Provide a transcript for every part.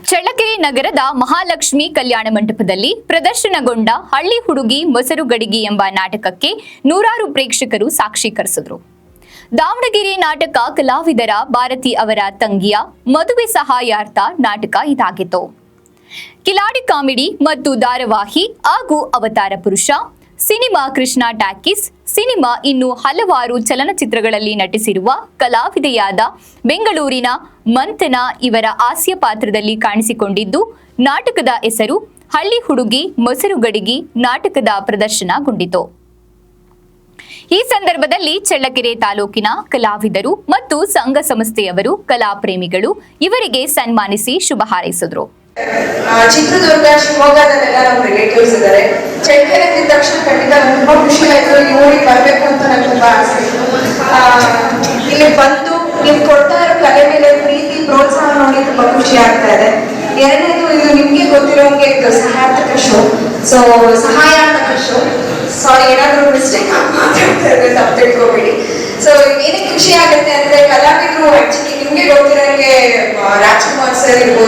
ಚಳ್ಳಕೆರೆ ನಗರದ ಮಹಾಲಕ್ಷ್ಮಿ ಕಲ್ಯಾಣ ಮಂಟಪದಲ್ಲಿ ಪ್ರದರ್ಶನಗೊಂಡ ಹಳ್ಳಿ ಹುಡುಗಿ ಮೊಸರು ಗಡಿಗೆ ಎಂಬ ನಾಟಕಕ್ಕೆ ನೂರಾರು ಪ್ರೇಕ್ಷಕರು ಸಾಕ್ಷೀಕರಿಸಿದರು ದಾವಣಗೆರೆ ನಾಟಕ ಕಲಾವಿದರ ಭಾರತಿ ಅವರ ತಂಗಿಯ ಮದುವೆ ಸಹಾಯಾರ್ಥ ನಾಟಕ ಇದಾಗಿತ್ತು. ಕಿಲಾಡಿ ಕಾಮಿಡಿ ಮತ್ತು ಧಾರಾವಾಹಿ ಹಾಗೂ ಅವತಾರ ಪುರುಷ ಸಿನಿಮಾ ಕೃಷ್ಣ ಟ್ಯಾಕಿಸ್ ಸಿನಿಮಾ ಇನ್ನು ಹಲವಾರು ಚಲನಚಿತ್ರಗಳಲ್ಲಿ ನಟಿಸಿರುವ ಕಲಾವಿದೆಯಾದ ಬೆಂಗಳೂರಿನ ಮಂಥನ ಇವರ ಹಾಸ್ಯ ಪಾತ್ರದಲ್ಲಿ ಕಾಣಿಸಿಕೊಂಡಿದ್ದು, ನಾಟಕದ ಹೆಸರು ಹಳ್ಳಿ ಹುಡುಗಿ ಮೊಸರು ಗಡಿಗಿ ನಾಟಕದ ಪ್ರದರ್ಶನಗೊಂಡಿತು. ಈ ಸಂದರ್ಭದಲ್ಲಿ ಚಳ್ಳಕೆರೆ ತಾಲೂಕಿನ ಕಲಾವಿದರು ಮತ್ತು ಸಂಘ ಸಂಸ್ಥೆಯವರು ಕಲಾಪ್ರೇಮಿಗಳು ಇವರಿಗೆ ಸನ್ಮಾನಿಸಿ ಶುಭ ಹಾರೈಸಿದರು. ಚಿತ್ರದುರ್ಗ ಶಿವಮೊಗ್ಗದಲ್ಲೆಲ್ಲ ನಮ್ಮ ರಿಲೇಟಿವ್ಸ್ ಇದ್ದಾರೆ ಚಳ್ಳಕೆರೆ ತಕ್ಷಣ ಖಂಡಿತ ತುಂಬಾ ಖುಷಿ ಆಯ್ತು. ಈ ಊರಿಗೆ ಬರ್ಬೇಕು ಅಂತ ನಂಗೆ ತುಂಬಾ ಆಸೆ. ಇಲ್ಲಿ ಬಂದು ನಿಮ್ ಕೊಡ್ತಾ ಇರೋ ಕಲೆ ಮೇಲೆ ಪ್ರೀತಿ, ಪ್ರೋತ್ಸಾಹ ನೋಡಿ ತುಂಬಾ ಖುಷಿ ಆಗ್ತಾ ಇದೆ. ಎರಡನೇದು, ಇದು ನಿಮ್ಗೆ ಗೊತ್ತಿರೋಂಗೆ ಇದು ಸಹಾಯಕ ಶೋ ಸೊ ಸಹಾಯಾರ್ಥಕ ಶೋ ಸಾರಿ ಏನಾದರೂ ಮಿಸ್ಟೇಕ್ ಮಾತಾಡ್ತಾ ಇದ್ರೆ ತಪ್ಪು ತಿಳ್ಕೊಬೇಡಿ. ಸೊ ಏನಕ್ಕೆ ಖುಷಿ ಆಗುತ್ತೆ ಅಂದ್ರೆ ಕಲಾವಿದರು ಆಕ್ಚುಲಿ ನಿಮ್ಗೆ ಗೊತ್ತಿರೋಂಗೆ ರಾಜ್ಕುಮಾರ್ ಸರ್ ಇರ್ಬೋದು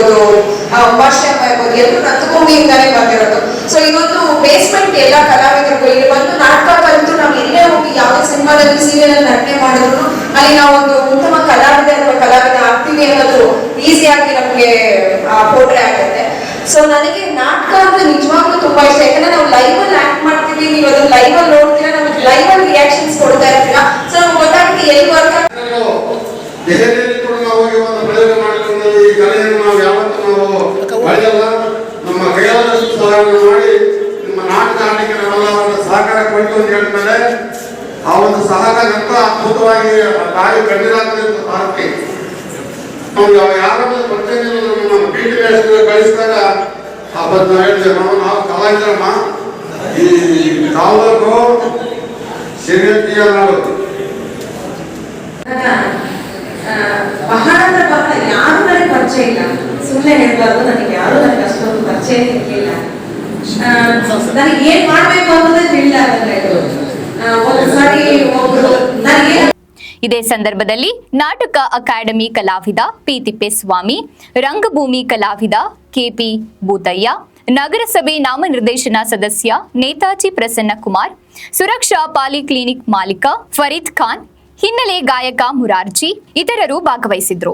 ಆ, ಉಮಾಶ್ರಮ ಇರ್ಬೋದು ಎಲ್ಲರೂ ರಂಗಭೂಮಿಯಿಂದಾನೇ ಬಂದಿರೋದು. ಸೊ ಇವತ್ತು ಬೇಸ್ಮೆಂಟ್ ಎಲ್ಲ ಕಲಾವಿದರಿಗೂ ಇಲ್ಲಿ ಬಂದು ನಾಟಕ ಕಲಿತು ನಾವು ಎಲ್ಲೇ ಹೋಗಿ ಯಾವುದೇ ಸಿನಿಮಾದಲ್ಲಿ ಸೀರಿಯಲ್ ನಟನೆ ಮಾಡಿದ್ರು. ಅಲ್ಲಿ ನಾವು ಒಂದು ಉತ್ತಮ ಕಲಾವಿದ ಅಥವಾ ಕಲಾವಿದ ಆಗ್ತೀವಿ ಅನ್ನೋದು ಈಸಿಯಾಗಿ ನಮಗೆ ಪೋಟ್ರೆ ಆಗುತ್ತೆ. ಸೊ ನನಗೆ ನಾಟಕ ಅಂದ್ರೆ ನಿಜವಾಗ್ಲೂ ತುಂಬಾ ಇಷ್ಟ. ಯಾಕಂದ್ರೆ ನಾವು ಲೈವ್ ಅಲ್ಲಿ ಆಕ್ಟ್ ಮಾಡ್ತೀವಿ ನೀವು ಅದನ್ನ ಲೈವ್ ಅಲ್ಲಿ ನೋಡ್ತೀರಾ ನಮಗೆ ಲೈವ್ ಅಲ್ಲಿ ರಿಯಾಕ್ಷನ್ಸ್ ಕೊಡ್ತಾ ಇರ್ತೀರಾ. ಸೊ ನಮ್ಗೆ ಗೊತ್ತಾಗುತ್ತೆ ಎಲ್ಲಿ ವರ್ಕ್ ದೆಹಲಿಯಲ್ಲಿ ಕೂಡ ನಾವು ಒಂದು ಮಾಡಿಕೊಂಡು ಈ ಕಲೆಯನ್ನು ನಾವು ಯಾವತ್ತೂ ನಾವು ಮಳೆಯಲ್ಲ ನಮ್ಮ ಸಹಾಯವನ್ನು ಮಾಡಿ ನಿಮ್ಮ ನಾಟಕ ಆಡಲಿಕ್ಕೆ ನಾವೆಲ್ಲ ಒಂದು ಸಹಕಾರ ಕೊಟ್ಟು ಅಂತ ಹೇಳಿದ್ಮೇಲೆ ಆ ಒಂದು ಸಹಕಾರ ಅಂತ ಅದ್ಭುತವಾಗಿ ತಾಯಿ ಕಣ್ಣೀರಾಗ್ತದೆ ಭಾರತಕ್ಕೆ ನಮ್ಗೆ ಯಾರಾದ್ರೂ ಪ್ರತಿನಿಧಿಗಳು ನಮ್ಮ ಬಿ ಟಿ ಕಳಿಸಿದಾಗ ಆ ಬಂದು ಹೇಳ್ತೇವೆ ನಾವು ನಾವು ಕಲಾವಿದರಮ್ಮ. ಈ ತಾಲೂಕು ಸರಿಯತಿಯ ನಾಡು ಬಹಳ ಅಂದ್ರೆ ಬಹಳ, ಯಾರು ನನಗೆ ಪರಿಚಯ ಇಲ್ಲ. ಸುಮ್ಮನೆ ಹೇಳ್ಬಾರ್ದು, ನನಗೆ ಯಾರು ನನಗೆ ಪರಿಚಯ ನನಗೆ ಏನ್ ಮಾಡ್ಬೇಕು ಅನ್ನೋದೇ ಇದೇ ಸಂದರ್ಭದಲ್ಲಿ ನಾಟಕ ಅಕಾಡೆಮಿ ಕಲಾವಿದ ಪಿ ತಿಪ್ಪೇಸ್ವಾಮಿ ರಂಗಭೂಮಿ ಕಲಾವಿದ ಕೆಪಿ ಬೂತಯ್ಯ ನಗರಸಭೆ ನಾಮನಿರ್ದೇಶನ ಸದಸ್ಯ ನೇತಾಜಿ ಪ್ರಸನ್ನ ಕುಮಾರ್ ಸುರಕ್ಷಾ ಪಾಲಿ ಕ್ಲಿನಿಕ್ ಮಾಲೀಕ ಫರೀದ್ ಖಾನ್, ಹಿನ್ನೆಲೆ ಗಾಯಕ ಮುರಾರ್ಜಿ, ಇತರರು ಭಾಗವಹಿಸಿದ್ರು.